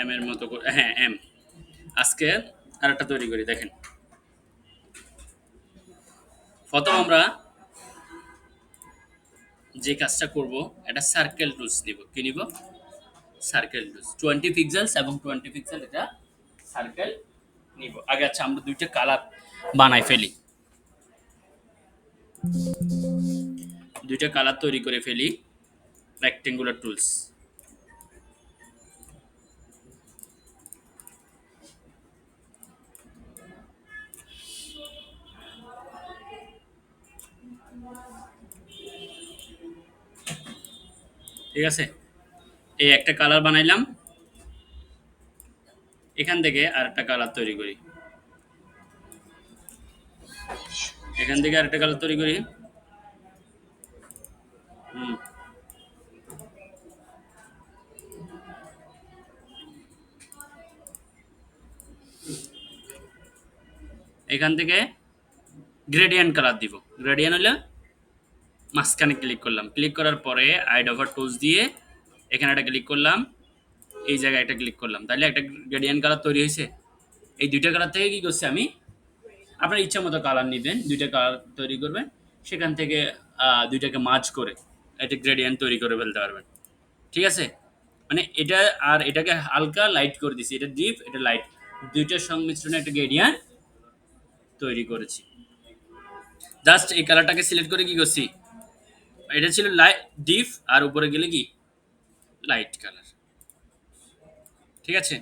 M এর মতো হ্যাঁ এম আজকে আরেকটা তৈরি করি, দেখেন। প্রথম আমরা যে কাজটা করব, এটা সার্কেল টুলস নিব। কি নিব? সার্কেল টুলস টোয়েন্টি পিক্সেলস এবং টোয়েন্টি পিক্সেল এটা সার্কেল নিব। আগে আচ্ছা আমরা দুইটা কালার বানাই ফেলি। দুইটা কালার তৈরি করে ফেলি। রেক্টেঙ্গুলার টুলস ঠিক আছে? এই একটা কালার বানাইলাম। এখান থেকে আর একটা কালার তৈরি করি। এখান থেকে আর একটা কালার তৈরি করি। এখান থেকে গ্রেডিয়েন্ট কালার দিব। গ্রেডিয়েন্ট হলে মাঝখানে ক্লিক করলাম। ক্লিক করার পরে আইড ওভার টুলস দিয়ে এখানে একটা ক্লিক করলাম, এই জায়গায় একটা ক্লিক করলাম। তাহলে একটা গ্রেডিয়ান কালার তৈরি হয়েছে। এই দুইটা কালার থেকে কী করছি আমি? আপনার ইচ্ছা মতো কালার নেবেন, দুইটা কালার তৈরি করবেন, সেখান থেকে দুইটাকে মাছ করে একটা গ্রেডিয়ান তৈরি করে ফেলতে পারবেন। ঠিক আছে? মানে এটা আর এটাকে হালকা লাইট করে দিছি। এটা ডিপ এটা লাইট দুইটার সংমিশ্রণে একটা গ্রেডিয়ান তৈরি করেছি। জাস্ট এই কালারটাকে সিলেক্ট করে কি করছি? এটা ছিল লাইট ডিপ আর উপরে গেলে কি? Light colour. ঠিক আছে?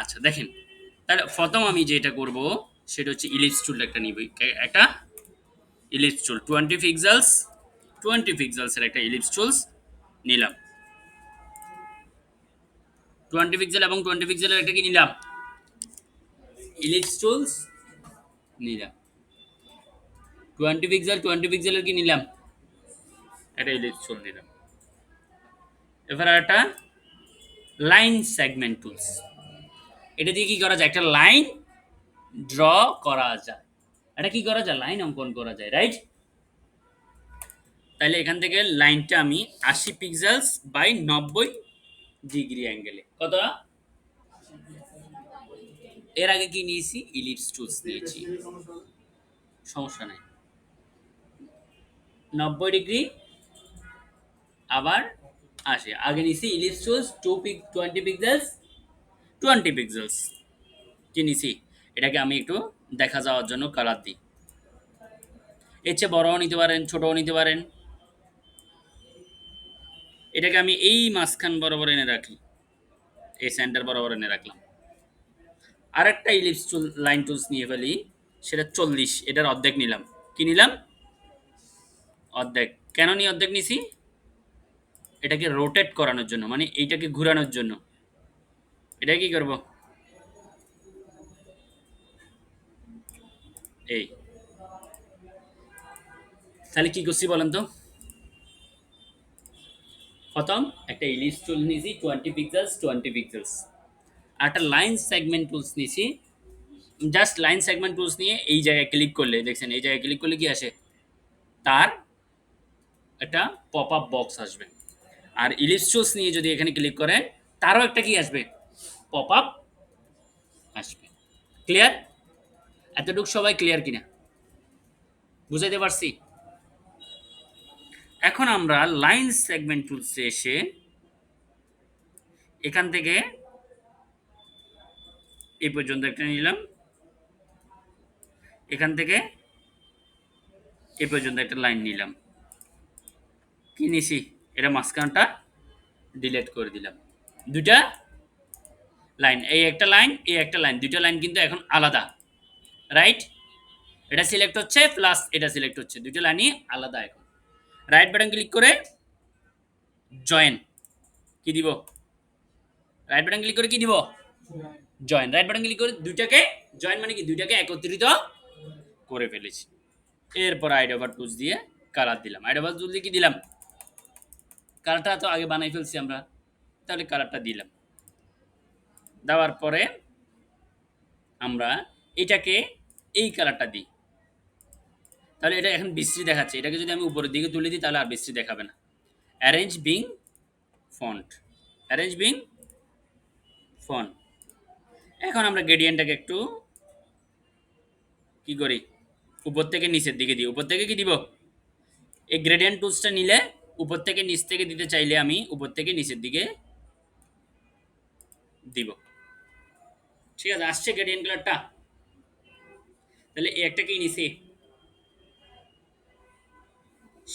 আচ্ছা দেখেন। তাহলে প্রথম আমি যেটা করব, সেটা হচ্ছে ইলিপস টুল একটা নিব। একটা ellipse tool twenty pixels twenty পিক্সেলসের একটা ইলিপস টুলস নিলাম। টোয়েন্টি পিক্সেল এবং টোয়েন্টি পিক্সেলের একটা কি নিলাম? ইলিপস টুলস নিলাম। টোয়েন্টি পিক্সেল টোয়েন্টি পিক্সেলের কি নিলাম? একটা টুল নিলাম। এবার একটা লাইন সেগমেন্ট টুলস এটা দিয়ে কি করা যায়? একটা লাইন ড্র করা যায়। এটা কি করা যায়? লাইন অঙ্কন করা যায় রাইট তাহলে এখান থেকে লাইনটা আমি আশি পিক্সেলস বাই নব্বই ডিগ্রি অ্যাঙ্গেলে কত? এর আগে কি নিয়েছি? ইলিপস টুলস নিয়েছি। সমস্যা নাই। নব্বই ডিগ্রি আবার আসে। আগে নিয়েছি ellipse tools to pick twenty pixels twenty pixels কি নিছি? এটাকে আমি একটু দেখা যাওয়ার জন্য কালার দিই। এর চেয়ে বড়ও নিতে পারেন, ছোটও নিতে পারেন। এটাকে আমি এই মাঝখান বরাবর এনে রাখি। এই সেন্টার বরাবর এনে রাখলাম। আরেকটা ইলিপস টুল লাইন টুলস নিয়ে ফেলি, সেটা চল্লিশ, এটার অর্ধেক নিলাম। কি নিলাম? অর্ধেক। কেন নিয়ে অর্ধেক নিছি? এটাকে রোটেট করানোর জন্য মানে এইটাকে ঘোরানোর জন্য। এটা কি করব? এই। তাহলে কি করছি বলেন তো? প্রথম একটা ইলিশ টুল নিয়েছি টোয়েন্টি পিক্সেলস টোয়েন্টি পিক্সেলস আর একটা লাইন সেগমেন্ট টুলস নিয়েছি জাস্ট লাইন সেগমেন্ট টুলস নিয়ে এই জায়গায় ক্লিক করলে, দেখছেন, এই জায়গায় ক্লিক করলে কি আসে? তার একটা পপ আপ বক্স আসবে। আর ইলিশ টুলস নিয়ে যদি এখানে ক্লিক করেন, তারও একটা কি আসবে? পপ আপ আসবে। ক্লিয়ার এতটুকু সবাই ক্লিয়ার কিনা? বুঝাইতে পারছি? এখন আমরা লাইন সেগমেন্ট টুলসে এসে এখান থেকে এই পর্যন্ত একটা নিলাম। এখান থেকে এ পর্যন্ত একটা লাইন নিলাম। কি নিছি? এটা মাঝখানটা ডিলেট করে দিলাম। দুটা লাইন এই একটা লাইন এই একটা লাইন দুটো লাইন কিন্তু এখন আলাদা। রাইট এটা সিলেক্ট হচ্ছে প্লাস এটা সিলেক্ট হচ্ছে দুটো লাইনই আলাদা এখন। রাইট বাটন ক্লিক করে জয়েন কি দিব? রাইট বাটন ক্লিক করে কি দিব? জয়েন রাইট বাটন ক্লিক করে দুইটাকে জয়েন মানে কি? দুইটাকে একত্রিত করে ফেলেছি। এরপর আইড ওভার টুলস দিয়ে কালার দিলাম। আইড ওভার টুলস দিয়ে কি দিলাম? কালারটা তো আগে বানাই ফেলছি আমরা। তাহলে কালারটা দিলাম। দেওয়ার পরে আমরা এটাকে এই কালারটা দিই। তাহলে এটা এখন বিশ্রী দেখাচ্ছে। এটাকে যদি আমি উপরের দিকে তুলে দিই, তাহলে আর বিশ্রী দেখাবে না। Arrange bring front arrange bring front এখন আমরা গ্রেডিয়েন্টটাকে একটু কি করি? উপর থেকে নিচের দিকে দিই। উপর থেকে কি দিব? এই গ্রেডিয়েন্ট টুলসটা নিলে উপর থেকে নিচ থেকে দিতে চাইলে আমি উপর থেকে নিচের দিকে দিব। ঠিক আছে, আসছে গ্রেডিয়েন্ট কালারটা তাহলে একটা কি নিছি?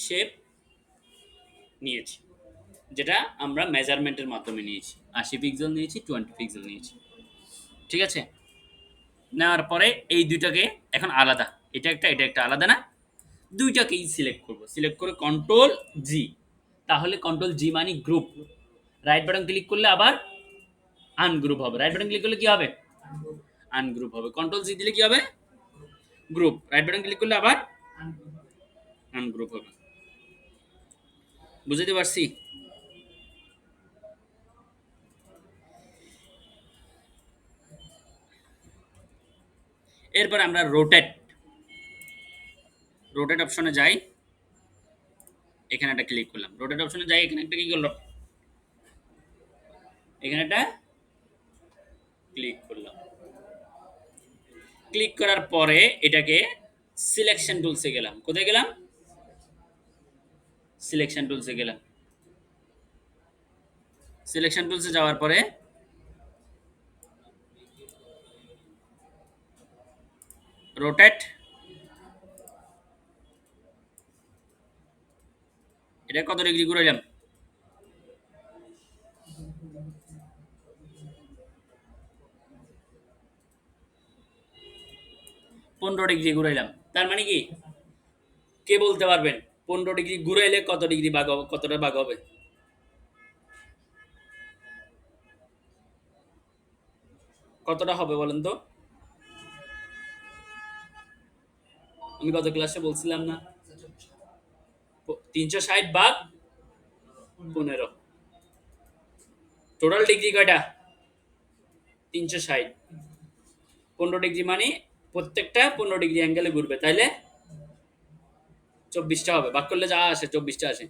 শেপ নিয়েছি, যেটা আমরা মেজারমেন্টের মাধ্যমে নিয়েছি। আশি পিক্সেল নিয়েছি টোয়েন্টি পিক্সেল নিয়েছি। ঠিক আছে? নেওয়ার পরে এই দুইটাকে এখন আলাদা। এটা একটা এটা একটা আলাদা না? দুইটাকেই সিলেক্ট করব। সিলেক্ট করে কন্ট্রোল জি তাহলে কন্ট্রোল জি মানে গ্রুপ রাইট বাটন ক্লিক করলে আবার আনগ্রুপ হবে। রাইট বাটন ক্লিক করলে কি হবে? আনগ্রুপ হবে। কন্ট্রোল জি দিলে কি হবে? গ্রুপ রাইট বাটন ক্লিক করলে আবার আনগ্রুপ হবে। বুঝতে পারছি? এরপর আমরা রোটেট রোটেট অপশনে যাই, এখানে একটা ক্লিক করলাম। রোটেট অপশনে যাই, এখানে একটা কি করলাম এখানে একটা ক্লিক করলাম। ক্লিক করার পরে এটাকে সিলেকশন টুলসে গেলাম। কোথায় গেলাম? সিলেকশন টুলসে গেলাম। সিলেকশন টুলসে যাওয়ার পরে রোটেট এটা কত ডিগ্রি ঘুরাইলাম পনেরো ডিগ্রি ঘুরাইলাম তার মানে কি? কে বলতে পারবেন? পনেরো ডিগ্রি ঘুরাইলে কত ডিগ্রি বাঘ হবে, কতটা বাঘ হবে? কতটা হবে বলেন তো? আমি গত ক্লাসে বলছিলাম না। তিনশো ষাট ভাগ পনেরো। টোটাল ডিগ্রি কয়টা? তিনশো ষাট। পনেরো ডিগ্রি মানে প্রত্যেকটা পনেরো ডিগ্রি অ্যাঙ্গেলে ঘুরবে, তাইলে চব্বিশটা হবে। বাক করলে যা আসে, চব্বিশটা আসে।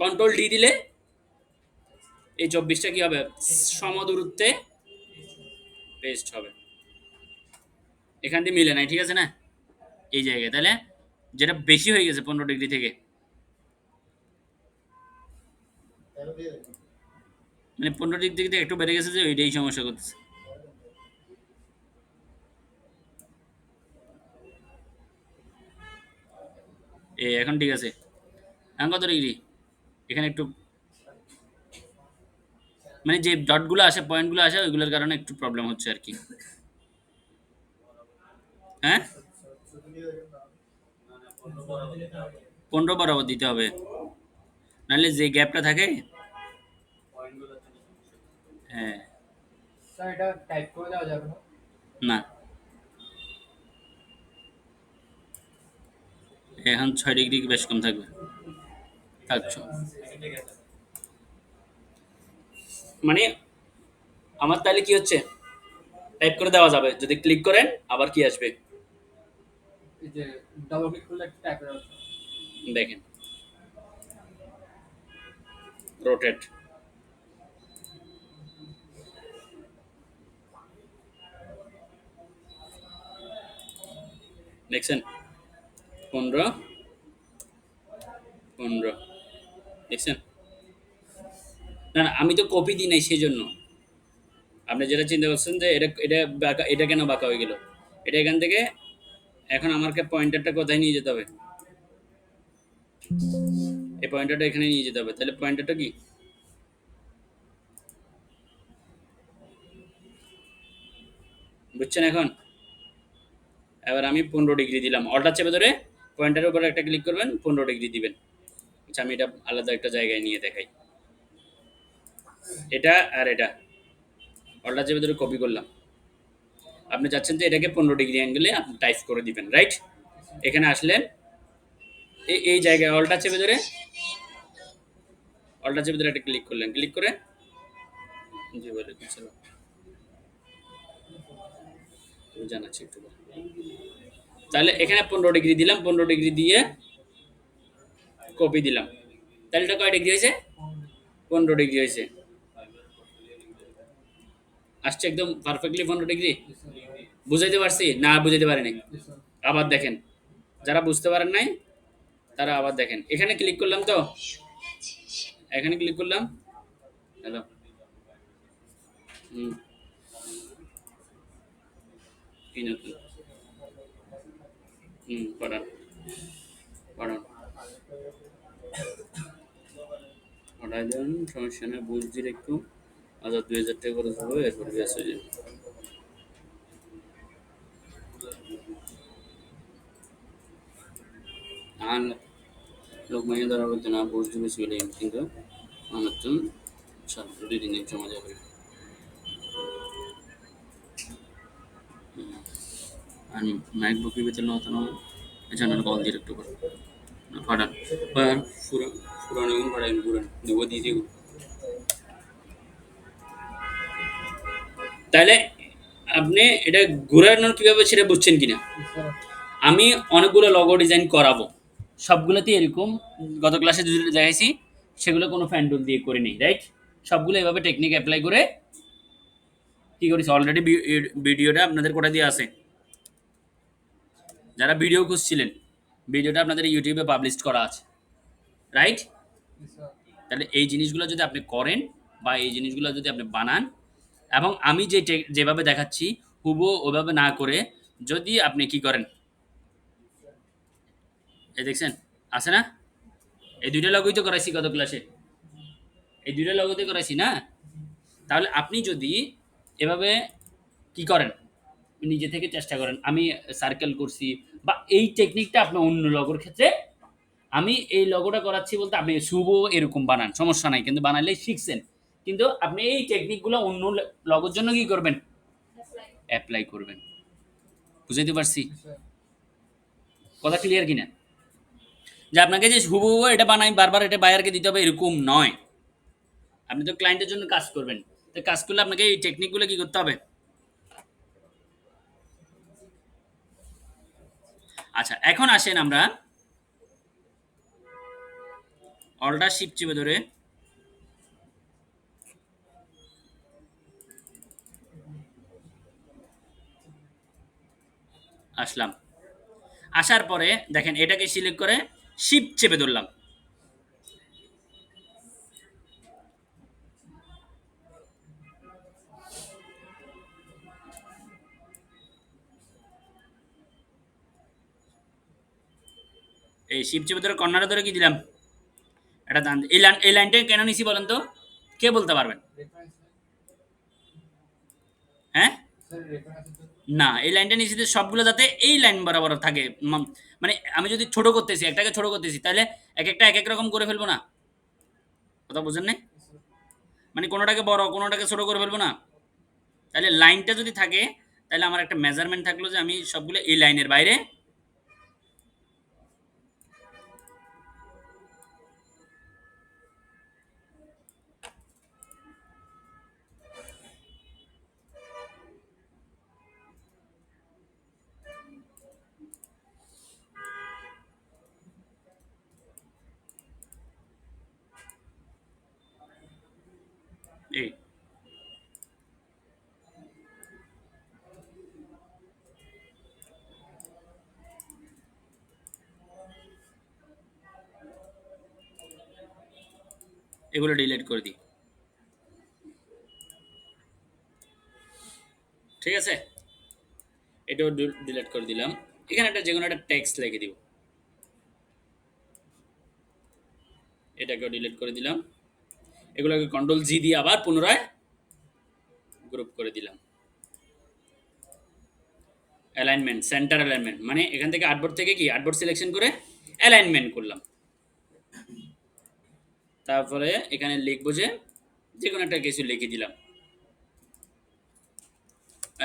কন্ট্রোল ডি দিলে এই চব্বিশটা কি হবে? সমদূরত্বে পেস্ট হবে। এখান দিয়ে মিলে নাই, ঠিক আছে না? এই জায়গায় তাহলে যেটা বেশি হয়ে গেছে পনেরো ডিগ্রি থেকে মানে পনেরো ডিগ্রি থেকে একটু বেড়ে গেছে যে ওইটাই সমস্যা করতেছে। এ, এখন ঠিক আছে। এখন কত ডিগ্রি এখানে একটু মানে যে ডটগুলো আসে পয়েন্টগুলো আসে, ওইগুলোর কারণে একটু প্রবলেম হচ্ছে আর কি। হ্যাঁ? পনেরো বরাবর দিতে হবে। নাহলে যে গ্যাপটা থাকে হ্যাঁ। স্যার এটা টাইপ করে দেওয়া যাবে না? এখন ছয় ডিগ্রি বেশ কম থাকবে। থাকছো মানে আমার তাহলে কি হচ্ছে? টাইপ করে দেওয়া যাবে। যদি ক্লিক করেন আবার কি আসবে? দেখেন। রোটেট দেখছেন পনেরো পনেরো দেখছেন না না, আমি তো কপি দিই নাই সেই জন্য আপনি যেটা চিন্তা করছেন যে এটা এটা বাঁকা, এটা কেন বাঁকা হয়ে গেল? এটা এখান থেকে এখন আমাকে পয়েন্টারটা কোথায় নিয়ে যেতে হবে? এই পয়েন্টারটা এখানে নিয়ে যেতে হবে। তাহলে পয়েন্টারটা কি? বুঝছেন এখন? এবার আমি পনেরো ডিগ্রি দিলাম। অল্টার চেপে ধরে পয়েন্টারের উপরে একটা ক্লিক করবেন, পনেরো ডিগ্রি দিবেন। আচ্ছা আমি এটা আলাদা একটা জায়গায় নিয়ে দেখাই। এটা আর এটা। অল্টার চেপে ধরে কপি করলাম। আপনি চাচ্ছেন যে এটাকে পনেরো ডিগ্রি অ্যাঙ্গেলে আপনি টাইপ করে দিবেন রাইট এখানে আসলেন এই জায়গায় অলটা চেপে ধরে অলটা চেপে ধরে ক্লিক করলেন। ক্লিক করে? জি চলো। আমি জানাচ্ছি একটু। তাহলে এখানে পনেরো ডিগ্রি দিলাম, পনেরো ডিগ্রি দিয়ে কপি দিলাম। তাহলে এটা কয় ডিগ্রি হয়েছে? পনেরো ডিগ্রি হয়েছে। আসছে একদম পারফেক্টলি পনেরো ডিগ্রি? বুঝাইতে পারছি? না, বুঝাইতে পারিনি। আবার দেখেন। যারা বুঝতে পারেন নাই, তারা আবার দেখেন। এখানে ক্লিক করলাম তো? এখানে ক্লিক করলাম। হ্যালো। হুম। কি নতুন হুম সমস্যা নেই, বুঝ দিলে একটু। দুই হাজার টাকা হয়ে যাবে। আর ലോക്മാന്യ ദളപത്തിന് ആ പോസ്റ്റ് ഓഫീസ് വിലയിരുത്തിയത് അന്നത്തും দুই দিনের জমা যাবে। আর ম্যাকবুকের বেতন অতনো জানার কল দিয়ে একটু করে। ফাটান। আর ফুরান ফুরান ফাটাই দেবো দিয়ে তাহলে আপনি এটা ঘুরানোর কীভাবে সেটা বুঝছেন কিনা? আমি অনেকগুলো লগো ডিজাইন করাবো। সবগুলোতে এরকম গত ক্লাসে যেগুলো দেখাইছি সেগুলো কোনো ফ্যান্ডুল দিয়ে করে নিই রাইট সবগুলো এভাবে টেকনিক অ্যাপ্লাই করে কি করেছি? অলরেডি ভিডিওটা আপনাদের কোটা দিয়ে আছে? যারা ভিডিও খুঁজছিলেন ভিডিওটা আপনাদের ইউটিউবে পাবলিশ করা আছে রাইট তাহলে এই জিনিসগুলো যদি আপনি করেন বা এই জিনিসগুলো যদি আপনি বানান এবং আমি যে যেভাবে দেখাচ্ছি হুবো ওভাবে না করে যদি আপনি কি করেন এই দেখছেন আছে না? এই দুইটা লগই তো করাইছি গত ক্লাসে? এই দুইটা লগতে করাইছি না? তাহলে আপনি যদি এভাবে কি করেন? নিজে থেকে চেষ্টা করেন। আমি সার্কেল করছি বা এই টেকনিকটা আপনি অন্য লগোর ক্ষেত্রে আমি এই লগোটা করাচ্ছি বলতে আপনি শুভ এরকম বানান সমস্যা নাই কিন্তু বানালে শিখছেন। কিন্তু আপনি এই টেকনিকগুলো অন্য লগোর জন্য কি করবেন? অ্যাপ্লাই করবেন। বুঝাইতে পারছি? কথা ক্লিয়ার কিনা? যে আপনাকে যে হুবহু এটা বানাই, বারবার এটা বায়ারকে দিতে হবে, এরকম নয়। আপনি তো ক্লায়েন্টের জন্য কাজ করবেন। তো কাজ করলে আপনাকে এই টেকনিকগুলো কি করতে হবে? আচ্ছা এখন আসেন আমরা অল্টার শিপ চেপে ধরে। আসলাম। আসার পরে দেখেন এটাকে সিলেক্ট করে শিপ চেপে ধরলাম। এই শিব চেপে ধরে কর্নারে ধরে কি দিলাম? এটা দান। এই লাইন এই লাইনটা কেন নিছি বলেন তো? কে বলতে পারবেন? হ্যাঁ. না এই লাইনটা নিচে সবগুলো যাতে এই লাইন বরাবর থাকে। মানে আমি যদি ছোট করতেছি, একটাকে ছোট করতেছি, তাহলে এক একটা এক এক রকম করে ফেলব না? কথা বুঝেন নেই? মানে কোনোটাকে বড়, কোনোটাকে ছোট করে ফেলব না? তাহলে লাইনটা যদি থাকে, তাহলে আমার একটা মেজারমেন্ট থাকল যে আমি সবগুলো এই লাইনের বাইরে এগুলো ডিলিট করে দিই। ঠিক আছে? এটাও ডিলিট করে দিলাম। এখানে একটা যে কোনো একটা টেক্সট লিখে দিব। এটাকেও ডিলিট করে দিলাম। এগুলোকে কন্ট্রোল জি দিয়ে আবার পুনরায় গ্রুপ করে দিলাম। অ্যালাইনমেন্ট সেন্টার অ্যালাইনমেন্ট মানে এখান থেকে আর্টবোর্ড থেকে কি? আর্টবোর্ড সিলেকশন করে অ্যালাইনমেন্ট করলাম। তারপরে এখানে লিখব যে যে কোনো একটা কিছু লিখে দিলাম।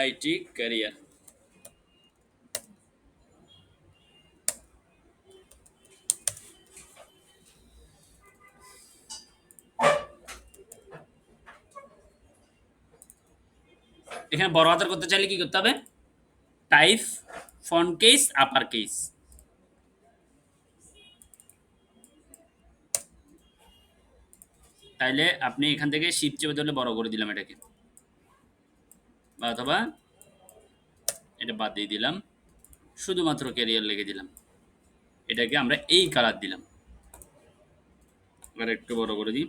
IT career. এখানে বড় হাতের করতে চাইলে কি করতে হবে? Type font case upper case তাইলে আপনি এখান থেকে শিপ চেপে ধরলে বড় করে দিলাম এটাকে। বা অথবা এটা বাদ দিয়ে দিলাম। শুধুমাত্র ক্যারিয়ার লেগে দিলাম। এটাকে আমরা এই কালার দিলাম। এবার একটু বড় করে দিই।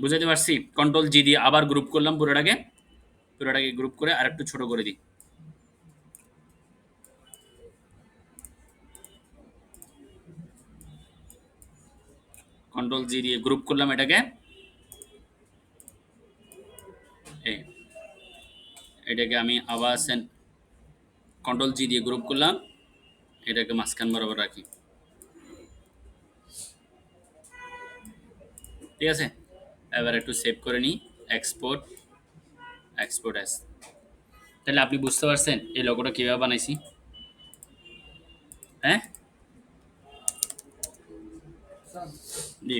বুঝাতে পারছি? কন্ট্রোল জি দিয়ে আবার গ্রুপ করলাম পুরোটাকে। পুরোটাকে গ্রুপ করে আর একটু ছোট করে দিই। কন্ট্রোল জি দিয়ে গ্রুপ করলাম এটাকে। এটাকে আমি আবার সেন কন্ট্রোল জি দিয়ে গ্রুপ করলাম। এটাকে মাঝখান বরাবর রাখি। ঠিক আছে? এবার একটু সেভ করে নিই। এক্সপোর্ট এক্সপোর্ট অ্যাস তাহলে আপনি বুঝতে পারছেন এই লোগোটা কীভাবে বানাইছি। হ্যাঁ? জি।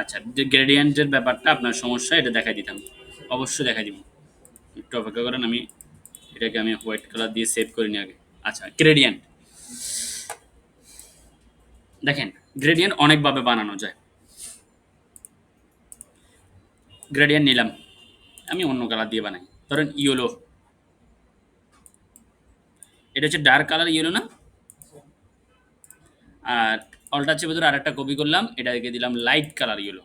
আচ্ছা যে গ্রেডিয়েন্টের ব্যাপারটা আপনার সমস্যা এটা দেখাই দিতাম। অবশ্যই দেখাই দিব। একটু অপেক্ষা করেন আমি এটাকে আমি হোয়াইট কালার দিয়ে সেভ করে নিই আগে। আচ্ছা গ্রেডিয়েন্ট দেখেন গ্রেডিয়েন্ট অনেকভাবে বানানো যায়। গ্রেডিয়েন্ট নিলাম। আমি অন্য কালার দিয়ে বানাই। ধরেন ইয়েলো এটা হচ্ছে ডার্ক কালার ইয়েলো না? আর অল্টার চেপে ধরে আরেকটা কপি করলাম এটাকে দিলাম লাইট কালার ইয়েলো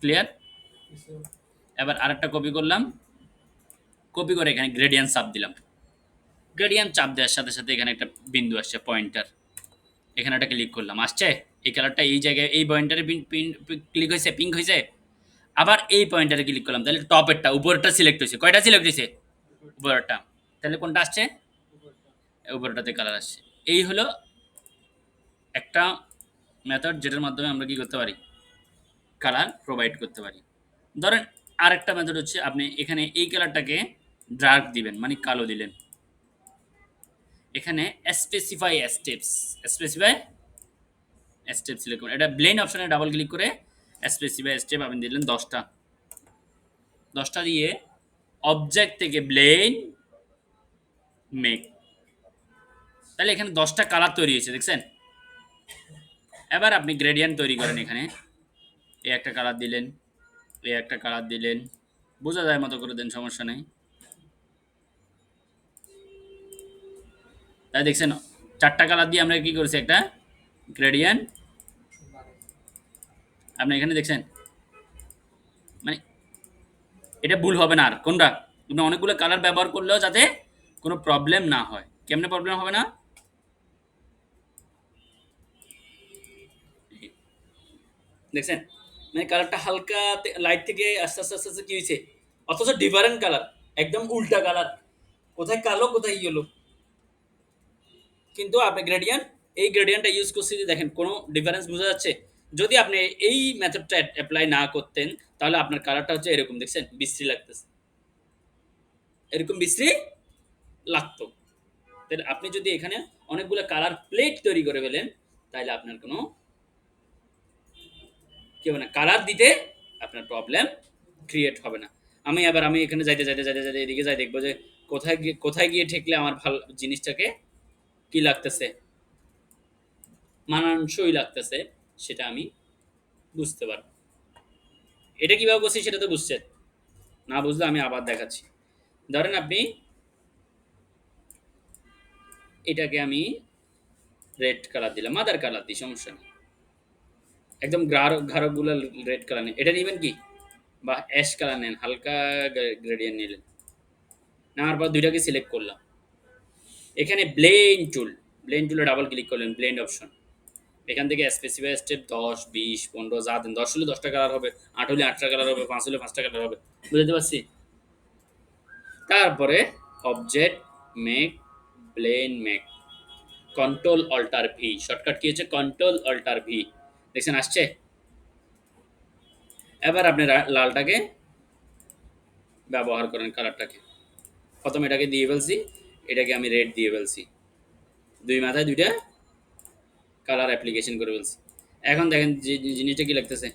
ক্লিয়ার এবার আরেকটা কপি করলাম কপি করে এখানে গ্রেডিয়েন্ট চাপ দিলাম। গ্রেডিয়েন্ট চাপ দেওয়ার সাথে সাথে এখানে একটা বিন্দু আসছে পয়েন্টার এখানে একটা ক্লিক করলাম, আসছে? এই কালারটা এই জায়গায়, এই পয়েন্টারে ক্লিক হয়েছে পিঙ্ক হয়েছে? আবার এই পয়েন্টারে ক্লিক করলাম, তাহলে টপেরটা উপরেরটা সিলেক্ট হয়েছে। কয়টা সিলেক্ট হয়েছে? উপরেরটা। তাহলে কোনটা আসছে? উপরটা। উপরটাতে কালার আসছে। এই হলো একটা মেথড যেটার মাধ্যমে আমরা কি করতে পারি? কালার প্রোভাইড করতে পারি। ধরেন আরেকটা মেথড হচ্ছে আপনি এখানে এই কালারটাকে ডার্ক দিবেন মানে কালো দিলেন। এখানে specify steps specify step select করুন। এটা ব্লেন অপশনে ডাবল ক্লিক করে স্পেসিফাই স্টেপ আপনি দিলেন দশটা। দশটা দিয়ে অবজেক্ট থেকে ব্লেন মেক তাহলে এখানে দশটা কালার তৈরি হয়েছে, দেখছেন? এবার আপনি গ্রেডিয়েন্ট তৈরি করেন এখানে। এই একটা কালার দিলেন এই একটা কালার দিলেন। বোঝা যায় মতো করে দেন, সমস্যা নেই। তাই দেখছেন, চারটা কালার দিয়ে আমরা কি করেছি একটা? গ্রেডিয়েন্ট আপনি এখানে দেখছেন মানে এটা ভুল হবে না আর। কোনটা? আপনি অনেকগুলো কালার ব্যবহার করলেও যাতে কোনো প্রবলেম না হয়। কেমনে প্রবলেম হবে না? দেখছেন? মানে কালারটা হালকা লাইট থেকে আস্তে আস্তে আস্তে আস্তে কি হয়েছে? অথচ ডিফারেন্ট কালার একদম উল্টা কালার কোথায় কালো, কোথায় ইয়েলো কিন্তু আপনি গ্রেডিয়েন্ট এই গ্রেডিয়েন্টটা ইউজ করছি যে দেখেন, কোনো ডিফারেন্স বোঝা যাচ্ছে? যদি আপনি এই মেথডটা অ্যাপ্লাই না করতেন, তাহলে আপনার কালারটা হচ্ছে এরকম, দেখছেন? বিশ্রী লাগতেছে। এরকম বিশ্রী লাগতো। তাহলে আপনি যদি এখানে অনেকগুলো কালার প্লেট তৈরি করে ফেলেন, তাহলে আপনার কোনো কি হবে না? কালার দিতে আপনার প্রবলেম ক্রিয়েট হবে না। আমি আবার আমি এখানে যাইতে যাইতে যাইতে যাইতে এদিকে যাই, দেখব যে কোথায় গিয়ে কোথায় গিয়ে ঠেকলে আমার ভালো জিনিসটাকে কি লাগতেছে? মানানসই লাগতেছে, সেটা আমি বুঝতে পারব। এটা কীভাবে করছি সেটা তো বুঝছেন। না বুঝলে আমি আবার দেখাচ্ছি। ধরেন আপনি এটাকে আমি রেড কালার দিলাম মাদার কালার দিই, সমস্যা নেই। একদম গাঢ়, গাঢ়গুলো রেড কালার নেন এটা নেবেন কি? বা অ্যাশ কালার নেন, হালকা গ্রেডিয়েন্ট নিলেন। নেওয়ার পর দুইটাকে সিলেক্ট করলাম। এখানে ব্লেন টুল ব্লেন টুলে ডাবল ক্লিক করলেন ব্লেন্ড অপশন এখান থেকে স্পেসিফাই স্টেপ দশ, বিশ, পনেরো, যা দেন। দশ হলে দশটা কালার হবে, আট হলে আটটা কালার হবে, পাঁচ হলে পাঁচটা কালার হবে। বুঝতে পারছি? তারপরে object make blend make control alt V shortcut কি হচ্ছে? কন্ট্রোল অল্টার ভি দেখছেন, আসছে? এবার আপনি লালটাকে ব্যবহার করেন কালারটাকে। প্রথম এটাকে দিয়ে ফেলছি, এটাকে আমি রেড দিয়ে ফেলছি। দুই মাথায় দুইটা কালার অ্যাপ্লিকেশন করে ফেলছি। এখন দেখেন জিনিসটা কি লাগতেছে।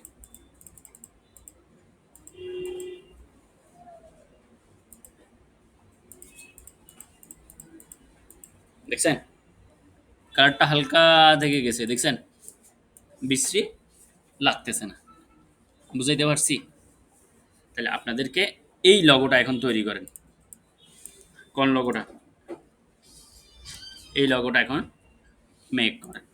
দেখছেন? কালারটা হালকা থেকে গেছে, দেখছেন? বিশ্রী লাগতেছে না। বুঝাইতে পারছি? তাহলে আপনাদেরকে এই লগোটা এখন তৈরি করেন। কোন লগোটা এই লগোটা এখন মেক করেন।